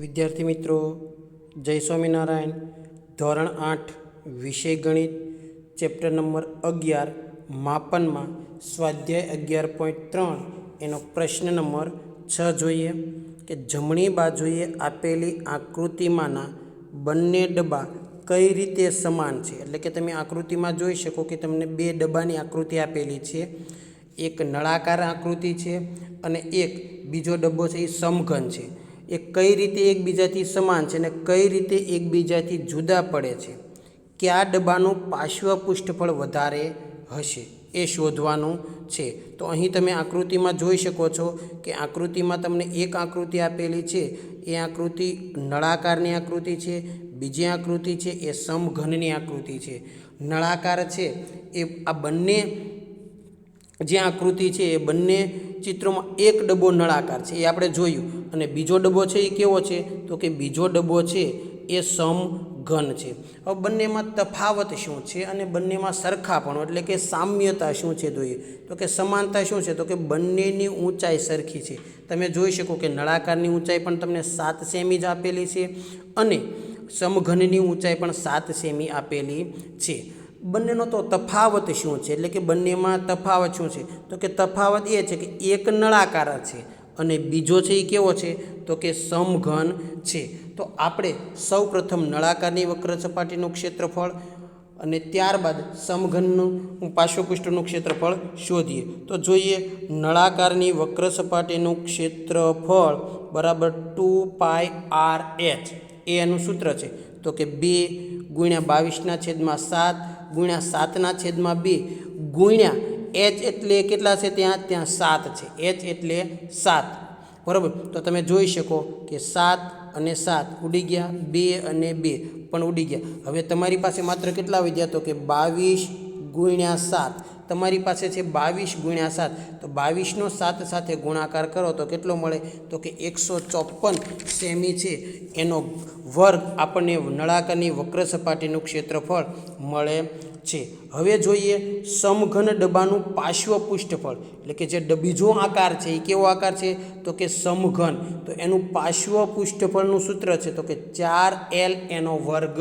વિદ્યાર્થી મિત્રો, જય સ્વામિનારાયણ. ધોરણ આઠ, વિષય ગણિત, ચેપ્ટર નંબર અગિયાર, માપનમાં સ્વાધ્યાય અગિયાર પોઈન્ટ ત્રણ એનો પ્રશ્ન નંબર છ જોઈએ કે જમણી બાજુએ આપેલી આકૃતિમાંના બંને ડબ્બા કઈ રીતે સમાન છે? એટલે કે તમે આકૃતિમાં જોઈ શકો કે તમને બે ડબ્બાની આકૃતિ આપેલી છે. એક નળાકાર આકૃતિ છે અને એક બીજો ડબ્બો છે એ સમઘન છે. એ કઈ રીતે એકબીજાથી સમાન છે અને કઈ રીતે એકબીજાથી જુદા પડે છે? કયા ડબ્બાનું પાર્શ્વ પુષ્ઠફળ વધારે હશે? એ શોધવાનું છે. તો અહીં તમે આકૃતિમાં જોઈ શકો છો કે આકૃતિમાં તમને એક આકૃતિ આપેલી છે. એ આકૃતિ નળાકારની આકૃતિ છે. બીજી આકૃતિ છે એ સમઘનની આકૃતિ છે. નળાકાર છે. એ આ બંને જે આકૃતિ છે એ બંને ચિત્રોમાં એક ડબ્બો નળાકાર છે, એ આપણે જોયું. અને બીજો ડબ્બો છે એ કેવો છે? તો કે બીજો ડબ્બો છે એ સમઘન છે. હવે બંનેમાં તફાવત શું છે અને બંનેમાં સરખાપણું, એટલે કે સામ્યતા શું છે જોઈએ તો કે સમાનતા શું છે? તો કે બંનેની ઊંચાઈ સરખી છે. તમે જોઈ શકો કે નળાકારની ઊંચાઈ પણ તમને સાત સેમી જ આપેલી છે અને સમઘનની ઊંચાઈ પણ સાત સેમી આપેલી છે. બંનેનો તો તફાવત શું છે? એટલે કે બંનેમાં તફાવત શું છે? તો કે તફાવત એ છે કે એક નળાકાર છે અને બીજો છે એ કેવો છે? તો કે સમઘન છે. તો આપણે સૌ પ્રથમ નળાકારની વક્ર સપાટીનું ક્ષેત્રફળ અને ત્યારબાદ સમઘનનું પાર્શ્વપૃષ્ઠનું ક્ષેત્રફળ શોધીએ. તો જોઈએ નળાકારની વક્ર સપાટીનું ક્ષેત્રફળ બરાબર ટુ પાય આર એચ. એ એનું સૂત્ર છે. તો કે બે ગુણ્યા બાવીસના છેદમાં સાત ગુણ્યા સાતના છેદમાં બે ગુણ્યા એચ એટલે કેટલા છે ત્યાં? ત્યાં સાત છે. એચ એટલે સાત. બરાબર? તો તમે જોઈ શકો કે સાત અને સાત ઉડી ગયા, બે અને બે પણ ઉડી ગયા. હવે તમારી પાસે માત્ર કેટલા વધ્યા તો કે બાવીસ ગુણ્યા સાત. તમારી પાસે છે બાવીસ ગુણ્યા સાત. તો બાવીસનો સાત સાથે ગુણાકાર કરો તો કેટલો મળે? તો કે એકસો ચોપન સેમી છે. એનો વર્ગ આપણને નળાકારની વક્ર સપાટીનું ક્ષેત્રફળ મળે છે. હવે જોઈએ સમઘન ડબ્બાનું પાર્શ્વ પૃષ્ઠફળ. એટલે કે જે બીજો આકાર છે, એ કેવો આકાર છે? તો કે સમઘન. તો એનું પાર્શ્વ પૃષ્ઠફળનું સૂત્ર છે તો કે ચાર એલ એનો વર્ગ.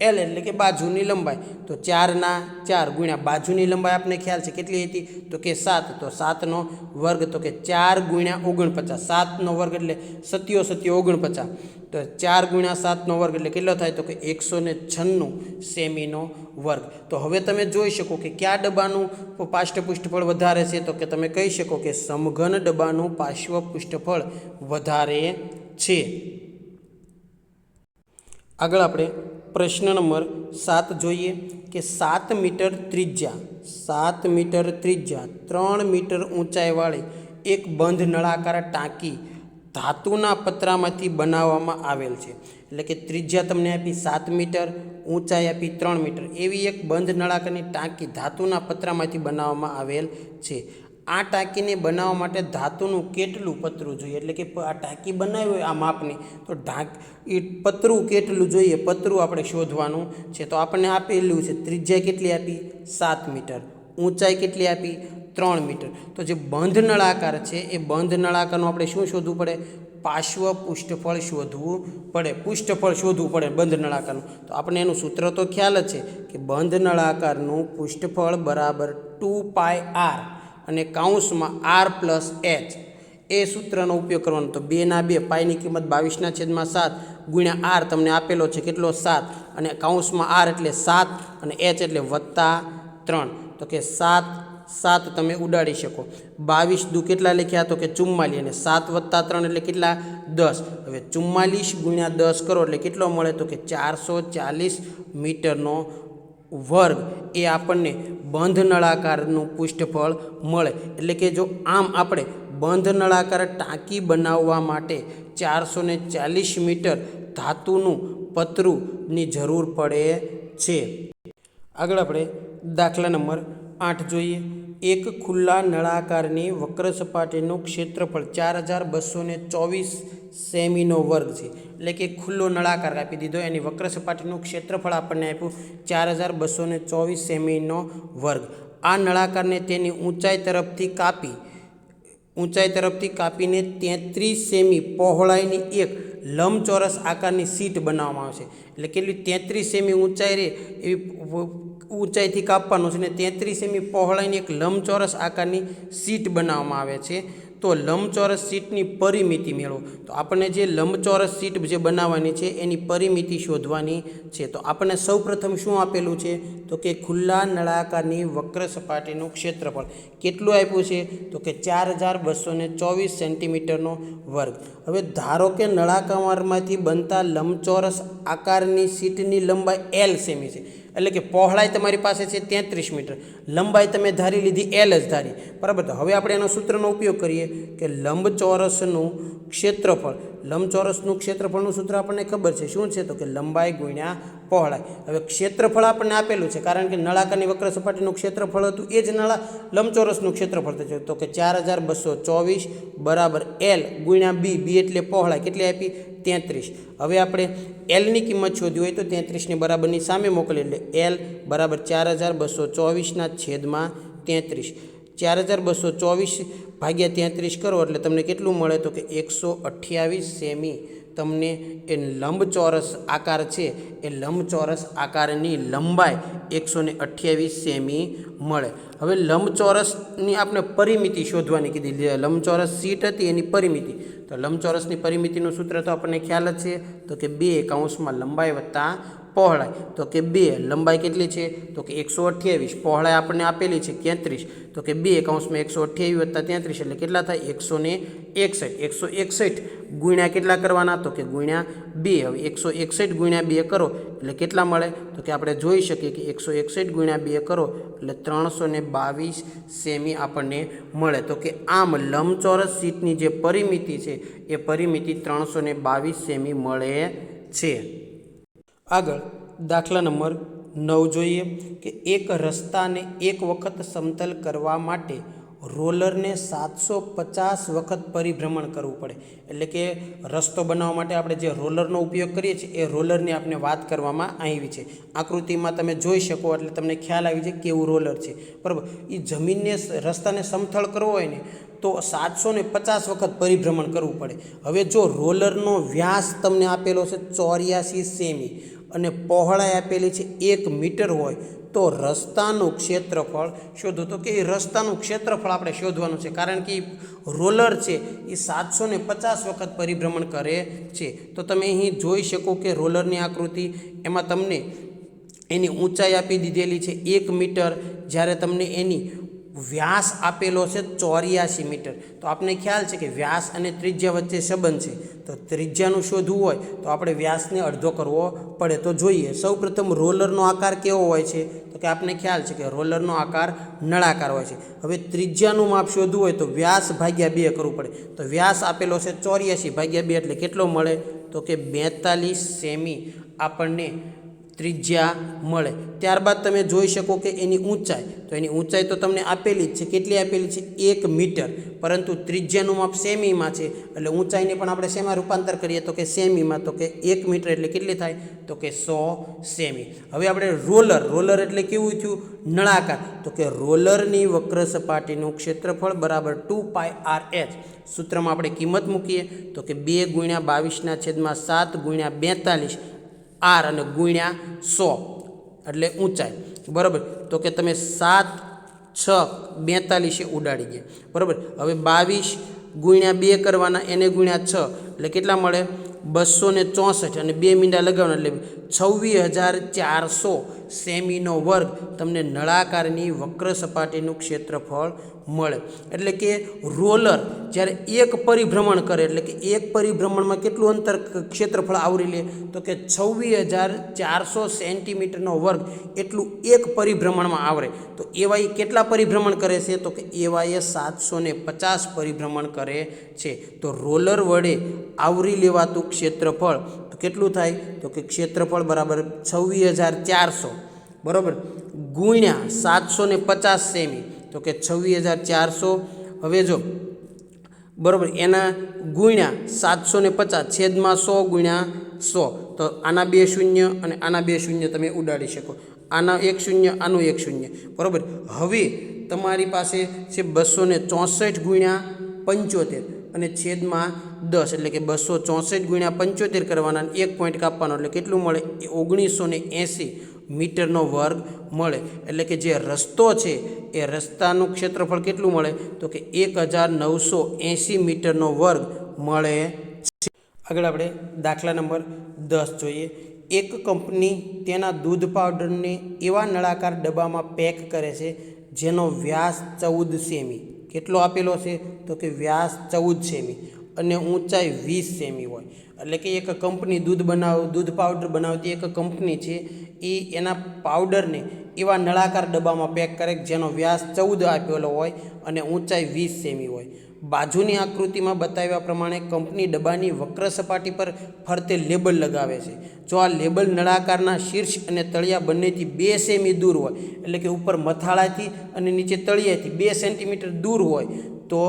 એલ એટલે કે બાજુની લંબાઈ. તો ચારના ચાર ગુણ્યા બાજુની લંબાઈ આપને ખ્યાલ છે કેટલી હતી? તો કે સાત. તો સાતનો વર્ગ તો કે ચાર ગુણ્યા ઓગણપચાસ. સાતનો વર્ગ એટલે સત્યો સત્યો ઓગણપચાસ. તો ચાર ગુણ્યા સાતનો વર્ગ એટલે કેટલો થાય? તો કે એકસો ને છન્નું સેમીનો વર્ગ. તો હવે તમે જોઈ શકો કે કયા ડબ્બાનું પાર્શ્વ પુષ્ઠફળ વધારે છે? તો કે તમે કહી શકો કે સમઘન ડબ્બાનું પાર્શ્વ પૃષ્ઠફળ વધારે છે. આગળ આપણે પ્રશ્ન નંબર સાત જોઈએ કે સાત મીટર ત્રિજ્યા, સાત મીટર ત્રિજ્યા, ત્રણ મીટર ઊંચાઈવાળી એક બંધ નળાકાર ટાંકી ધાતુના પતરામાંથી બનાવવામાં આવેલ છે. એટલે કે ત્રિજ્યા તમને આપી સાત મીટર, ઊંચાઈ આપી ત્રણ મીટર. એવી એક બંધ નળાકારની ટાંકી ધાતુના પતરામાંથી બનાવવામાં આવેલ છે. આ ટાંકીને બનાવવા માટે ધાતુનું કેટલું પતરું જોઈએ? એટલે કે આ ટાંકી બનાવી હોય, આ માપની, તો ઢાંક એ પતરું કેટલું જોઈએ? પતરું આપણે શોધવાનું છે. તો આપણને આપેલું છે, ત્રિજ્યા કેટલી આપી? સાત મીટર. ઊંચાઈ કેટલી આપી? ત્રણ મીટર. તો જે બંધ નળાકાર છે, એ બંધ નળાકારનું આપણે શું શોધવું પડે? પાર્શ્વ પુષ્ઠફળ શોધવું પડે. પૃષ્ઠફળ શોધવું પડે બંધ નળાકારનું. તો આપણે એનું સૂત્ર તો ખ્યાલ જ છે કે બંધ નળાકારનું પુષ્ઠફળ બરાબર ટુ પાય આર. અને કાઉન્સમાં આર પ્લસ એચ. એ સૂત્રનો ઉપયોગ કરવાનો. તો બેના બે, પાયની કિંમત બાવીસના છેદમાં સાત ગુણ્યા આર તમને આપેલો છે કેટલો? સાત. અને કાઉન્સમાં આર એટલે સાત અને એચ એટલે વત્તા ત્રણ. તો કે સાત સાત તમે ઉડાડી શકો. બાવીસ દુ કેટલા લખ્યા? તો કે ચુમ્માલીસ. અને સાત વત્તા ત્રણ એટલે કેટલા? દસ. હવે ચુમ્માલીસ ગુણ્યા દસ કરો એટલે કેટલો મળે? તો કે ચારસો ચાલીસ મીટરનો વર્ગ. એ આપણને બંધ નળાકારનું પુષ્ઠફળ મળે. એટલે કે જો આમ આપણે બંધ નળાકાર ટાંકી બનાવવા માટે ચારસો ચાલીસ મીટર ધાતુનું પતરુંની જરૂર પડે છે. આગળ આપણે દાખલા નંબર આઠ જોઈએ. એક ખુલ્લા નળાકારની વક્ર સપાટીનું ક્ષેત્રફળ ચાર હજાર બસો ચોવીસ સેમીનો વર્ગ છે. એટલે કે ખુલ્લો નળાકાર આપી દીધો. એની વક્ર સપાટીનું ક્ષેત્રફળ આપણને આપ્યું ચાર હજાર બસો ચોવીસ સેમીનો વર્ગ. આ નળાકારને તેની ઊંચાઈ તરફથી કાપી, ઊંચાઈ તરફથી કાપીને તેત્રીસ સેમી પહોળાઈની એક લંબચોરસ આકારની સીટ બનાવવામાં આવશે. એટલે કેટલી? તેત્રીસ સેમી ઊંચાઈ રહે એવી ઊંચાઈથી કાપવાનું છે ને તેત્રીસ સેમી પહોળાઈની એક લંબચોરસ આકારની સીટ બનાવવામાં આવે છે. તો લંબચોરસ સીટની પરિમિતિ મેળવો. તો આપણને જે લંબચોરસ સીટ જે બનાવવાની છે, એની પરિમિતિ શોધવાની છે. તો આપણને સૌપ્રથમ શું આપેલું છે? તો કે ખુલ્લા નળાકારની વક્ર સપાટીનું ક્ષેત્રફળ. કેટલું આપ્યું છે? તો કે ચાર હજાર બસો ને ચોવીસ સેન્ટીમીટરનો વર્ગ. હવે ધારો કે નળાકારમાંથી બનતા લંબચોરસ આકારની સીટની લંબાઈ એલ સેમી છે. એટલે કે પહોળાઈ તમારી પાસે છે તેત્રીસ મીટર. લંબાઈ તમે ધારી લીધી એલ જ ધારી. બરાબર તો હવે આપણે એના સૂત્રનો ઉપયોગ કરીએ કે લંબચોરસનું ક્ષેત્રફળ. લંબચોરસનું ક્ષેત્રફળનું સૂત્ર આપણને ખબર છે. શું છે તો કે લંબાઈ ગુણ્યા પહોળાઈ. હવે ક્ષેત્રફળ આપણને આપેલું છે કારણ કે નળાકારની વક્ર સપાટીનું ક્ષેત્રફળ હતું. એ જ નળા લંબચોરસનું ક્ષેત્રફળ થશે તો કે ચાર હજાર બસો ચોવીસ બરાબર એલ ગુણ્યા બી બી એટલે પહોળાઈ. કેટલી આપી? તેત્રીસ. હવે આપણે એલની કિંમત શોધવી હોય તો તેત્રીસની બરાબરની સામે મોકલી એટલે એલ બરાબર ચાર હજાર બસો ચોવીસના છેદમાં તેત્રીસ. ચાર હજાર બસો ચોવીસ ભાગ્યા તેત્રીસ કરો એટલે તમને કેટલું મળે તો કે એકસો અઠ્યાવીસ સેમી. તમને એ લંબચોરસ આકાર છે, એ લંબચોરસ આકારની લંબાઈ એકસો ને અઠ્યાવીસ સેમી મળે. હવે લંબચોરસની આપણે પરિમિતિ શોધવાની કીધી. લંબચોરસ સીટ હતી એની પરિમિતિ. તો લંબચોરસની પરિમિતિનું સૂત્ર તો આપણને ખ્યાલ જ છે. તો કે બે કૌંસમાં લંબાઈ વત્તા પહોળાઈ. તો કે બે, લંબાઈ કેટલી છે? તો કે એકસો અઠ્યાવીસ. પહોળાઈ આપણને આપેલી છે તેત્રીસ. તો કે બે કૌંસમાં એકસો અઠ્યાવીસ વત્તા તેત્રીસ એટલે કેટલા થાય? એકસો ને એકસઠ. એકસો એકસઠ ગુણ્યા કેટલા કરવાના? તો કે ગુણ્યા બે. હવે એકસો એકસઠ ગુણ્યા બે કરો એટલે કેટલા મળે? તો કે આપણે જોઈ શકીએ કે એકસો એકસઠ ગુણ્યા બે કરો એટલે ત્રણસો ને બાવીસ સેમી આપણને મળે. તો કે આમ લંબચોરસ સીટની જે પરિમિતિ છે, એ પરિમિતિ ત્રણસો બાવીસ સેમી મળે છે. આગળ દાખલા નંબર નવ જોઈએ કે એક રસ્તાને એક વખત સમતલ કરવા માટે રોલરને સાતસો પચાસ વખત પરિભ્રમણ કરવું પડે. એટલે કે રસ્તો બનાવવા માટે આપણે જે રોલરનો ઉપયોગ કરીએ છીએ, એ રોલરની આપણે વાત કરવામાં આવી છે. આકૃતિમાં તમે જોઈ શકો એટલે તમને ખ્યાલ આવી જાય કેવું રોલર છે. બરાબર? એ જમીનને રસ્તાને સમથળ કરવો હોય ને, તો સાતસો ને પચાસ વખત પરિભ્રમણ કરવું પડે. હવે જો રોલરનો વ્યાસ તમને આપેલો છે ચોર્યાસી સેમી અને પહોળાઈ આપેલી છે એક મીટર હોય, તો રસ્તાનું ક્ષેત્રફળ શોધો. તો કે એ રસ્તાનું ક્ષેત્રફળ આપણે શોધવાનું છે? કારણ કે રોલર છે, એ સાતસો ને પચાસ વખત પરિભ્રમણ કરે છે. તો તમે અહીં જોઈ શકો કે રોલરની આકૃતિ, એમાં તમને એની ઊંચાઈ આપી દીધેલી છે એક મીટર. જ્યારે તમને એની વ્યાસ આપેલો છે ચોર્યાસી મીટર. તો આપને ખ્યાલ છે કે વ્યાસ અને ત્રિજ્યા વચ્ચે સંબંધ છે. તો ત્રિજ્યાનું શોધવું હોય તો આપણે વ્યાસને અડધો કરવો પડે. તો જોઈએ, સૌપ્રથમ રોલરનો આકાર કેવો હોય છે? તો કે આપને ખ્યાલ છે કે રોલરનો આકાર નળાકાર હોય છે. હવે ત્રિજ્યાનું માપ શોધવું હોય તો વ્યાસ ભાગ્યા બે કરવું પડે. તો વ્યાસ આપેલો છે ચોર્યાસી ભાગ્યા બે એટલે કેટલો મળે? તો કે બેતાલીસ સેમી આપણને ત્રિજ્યા મળે. ત્યારબાદ તમે જોઈ શકો કે એની ઊંચાઈ. તો એની ઊંચાઈ તો તમને આપેલી જ છે. કેટલી આપેલી છે? એક મીટર. પરંતુ ત્રિજ્યાનું માપ સેમીમાં છે. એટલે ઊંચાઈને પણ આપણે શેમાં રૂપાંતર કરીએ? તો કે સેમીમાં. તો કે એક મીટર એટલે કેટલી થાય? તો કે સો સેમી. હવે આપણે રોલર. રોલર એટલે કેવું થયું? નળાકાર. તો કે રોલરની વક્ર સપાટીનું ક્ષેત્રફળ બરાબર ટુ પાય આર એચ. સૂત્રમાં આપણે કિંમત મૂકીએ. તો કે બે ગુણ્યા બાવીસના છેદમાં સાત ગુણ્યા બેતાલીસ. આર અને ગુણ્યા સો એટલે ઊંચાઈ. બરાબર? તો કે તમે સાત, છ, બેતાલીસે ઉડાડી ગયા. બરાબર? હવે બાવીસ ગુણ્યા બે કરવાના, એને ગુણ્યા છ. એટલે કેટલા મળે? બસો ને ચોસઠ અને બે મીંડા લગાવવાના એટલે છવ્વીસ હજાર ચારસો સેમીનો વર્ગ તમને નળાકારની વક્ર સપાટીનું ક્ષેત્રફળ મળે. એટલે કે રોલર જ્યારે એક પરિભ્રમણ કરે, એટલે કે એક પરિભ્રમણમાં કેટલું અંતર ક્ષેત્રફળ આવરી લે, તો કે છવ્વીસ હજાર ચારસો સેન્ટીમીટરનો વર્ગ એટલું એક પરિભ્રમણમાં આવરે. તો એવા એ કેટલા પરિભ્રમણ કરે છે? તો કે એવા એ સાતસો પચાસ પરિભ્રમણ કરે છે. તો રોલર વડે આવરી લેવાતું ક્ષેત્રફળ, તો કેટલું થાય? તો કે ક્ષેત્રફળ બરાબર છવ્વીસ હજાર ચારસો. બરાબર? ગુણ્યા સાતસો ને પચાસ સેમી. તો કે છવ્વીસ હજાર ચારસો. હવે જો, બરાબર, એના ગુણ્યા સાતસો ને પચાસ છેદમાં સો ગુણ્યા સો. તો આના બે શૂન્ય અને આના બે શૂન્ય તમે ઉડાડી શકો. આના એક શૂન્ય, આનું એક શૂન્ય. બરાબર? હવે તમારી પાસે છે બસો ને ચોસઠ ગુણ્યા પંચોતેર. અને છેદમાં દસ એટલે કે બસો ચોસઠ ગુણ્યા પંચોતેર કરવાના એક પોઈન્ટ કાપવાનો. એટલે કેટલું મળે? એ ઓગણીસો ને એંસી મીટરનો વર્ગ મળે. એટલે કે જે રસ્તો છે, એ રસ્તાનું ક્ષેત્રફળ કેટલું મળે? તો કે એક હજાર નવસો એંસી મીટરનો વર્ગ મળે આગળ આપણે દાખલા નંબર દસ જોઈએ. એક કંપની તેના દૂધ પાવડરને એવા નળાકાર ડબ્બામાં પેક કરે છે, જેનો વ્યાસ ચૌદ સેમી. કેટલો આપેલો છે? તો કે વ્યાસ ચૌદ સેમી અને ઊંચાઈ વીસ સેમી હોય. એટલે કે એક કંપની દૂધ બનાવ, દૂધ પાવડર બનાવતી એક કંપની છે, એ એના પાવડરને એવા નળાકાર ડબ્બામાં પેક કરે જેનો વ્યાસ ચૌદ આપેલો હોય અને ઊંચાઈ વીસ સેમી હોય. બાજુની આકૃતિમાં બતાવ્યા પ્રમાણે કંપની ડબ્બાની વક્ર સપાટી પર ફરતે લેબલ લગાવે છે. જો આ લેબલ નળાકારના શીર્ષ અને તળિયા બંનેથી બે સેમી દૂર હોય, એટલે કે ઉપર મથાળાથી અને નીચે તળિયાથી બે સેન્ટીમીટર દૂર હોય, તો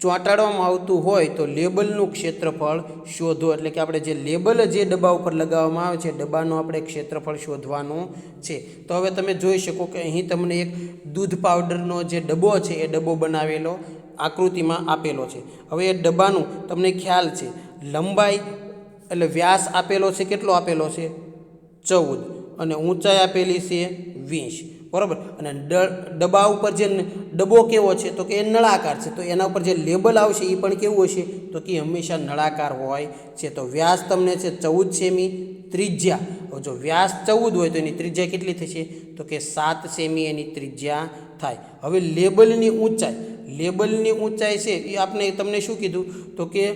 ચોંટાડવામાં આવતું હોય તો લેબલનું ક્ષેત્રફળ શોધો. એટલે કે આપણે જે લેબલ જે ડબ્બા ઉપર લગાવવામાં આવે છે, ડબ્બાનું આપણે ક્ષેત્રફળ શોધવાનું છે. તો હવે તમે જોઈ શકો કે અહીં તમને એક દૂધ પાવડરનો જે ડબ્બો છે, એ ડબ્બો બનાવેલો. આકૃતિમાં આપેલો છે. હવે એ ડબ્બાનું તમને ખ્યાલ છે. લંબાઈ એટલે વ્યાસ આપેલો છે, કેટલો આપેલો છે? ચૌદ. અને ઊંચાઈ આપેલી છે વીસ. બરાબર? અને ડબ્બા ઉપર જે ડબ્બો કેવો છે, તો કે એ નળાકાર છે. તો એના ઉપર જે લેબલ આવશે એ પણ કેવું હશે? તો કે હંમેશા નળાકાર હોય છે. તો વ્યાસ તમને છે ચૌદ સેમી ત્રિજ્યા. જો વ્યાસ ચૌદ હોય તો એની ત્રિજ્યા કેટલી થશે? તો કે સાત સેમી એની ત્રિજ્યા થાય. હવે લેબલની ઊંચાઈ. લેબલની ઊંચાઈ છે, એ આપણે તમને શું કીધું? તો કે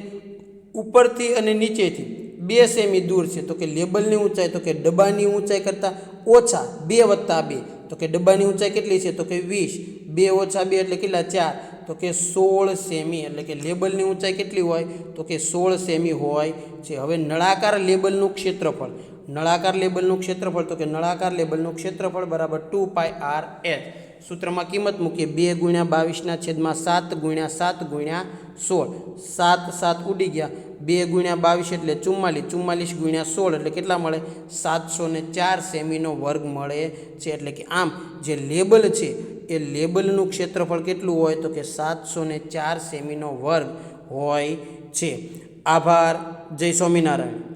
ઉપરથી અને નીચેથી, બે સેમી દૂર છે. તો કે લેબલની ઊંચાઈ, તો કે ડબ્બાની ઊંચાઈ કરતાં ઓછા બે વત્તા બે. તો કે ડબ્બાની ઊંચાઈ કેટલી છે? તો કે વીસ. બે ઓછા બે એટલે કેટલા? ચાર. તો કે સોળ સેમી, એટલે કે લેબલની ઊંચાઈ કેટલી હોય? તો કે સોળ સેમી હોય છે. હવે નળાકાર લેબલનું ક્ષેત્રફળ. નળાકાર લેબલનું ક્ષેત્રફળ, તો કે નળાકાર લેબલનું ક્ષેત્રફળ બરાબર ટુ પાય આર એચ. સૂત્રમાં કિંમત મૂકીએ બે ગુણ્યા બાવીસના છેદમાં સાત ગુણ્યા સાત ગુણ્યા સોળ. સાત સાત ઉડી ગયા. બે ગુણ્યા બાવીસ એટલે ચુમ્માલીસ. ચુમ્માલીસ ગુણ્યા સોળ એટલે કેટલા મળે? સાતસો ને ચાર સેમીનો વર્ગ મળે છે. એટલે કે આમ જે લેબલ છે, એ લેબલનું ક્ષેત્રફળ કેટલું હોય? તો કે સાતસો ને ચાર સેમીનો વર્ગ હોય છે. આભાર. જય સ્વામિનારાયણ.